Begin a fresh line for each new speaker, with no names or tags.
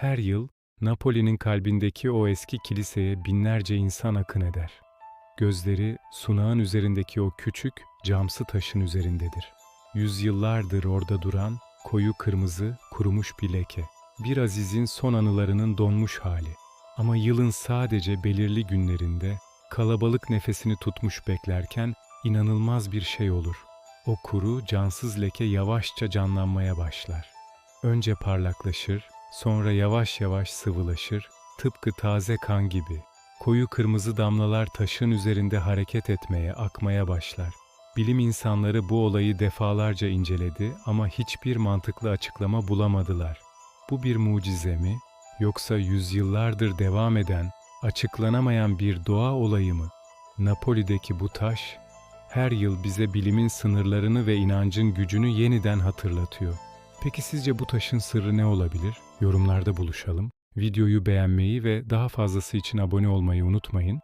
Her yıl Napoli'nin kalbindeki o eski kiliseye binlerce insan akın eder. Gözleri sunağın üzerindeki o küçük camsı taşın üzerindedir. Yüzyıllardır orada duran koyu kırmızı kurumuş bir leke. Bir azizin son anılarının donmuş hali. Ama yılın sadece belirli günlerinde kalabalık nefesini tutmuş beklerken inanılmaz bir şey olur. O kuru, cansız leke yavaşça canlanmaya başlar. Önce parlaklaşır, sonra yavaş yavaş sıvılaşır, tıpkı taze kan gibi. Koyu kırmızı damlalar taşın üzerinde hareket etmeye, akmaya başlar. Bilim insanları bu olayı defalarca inceledi ama hiçbir mantıklı açıklama bulamadılar. Bu bir mucize mi yoksa yüzyıllardır devam eden, açıklanamayan bir doğa olayı mı? Napoli'deki bu taş her yıl bize bilimin sınırlarını ve inancın gücünü yeniden hatırlatıyor. Peki sizce bu taşın sırrı ne olabilir? Yorumlarda buluşalım. Videoyu beğenmeyi ve daha fazlası için abone olmayı unutmayın.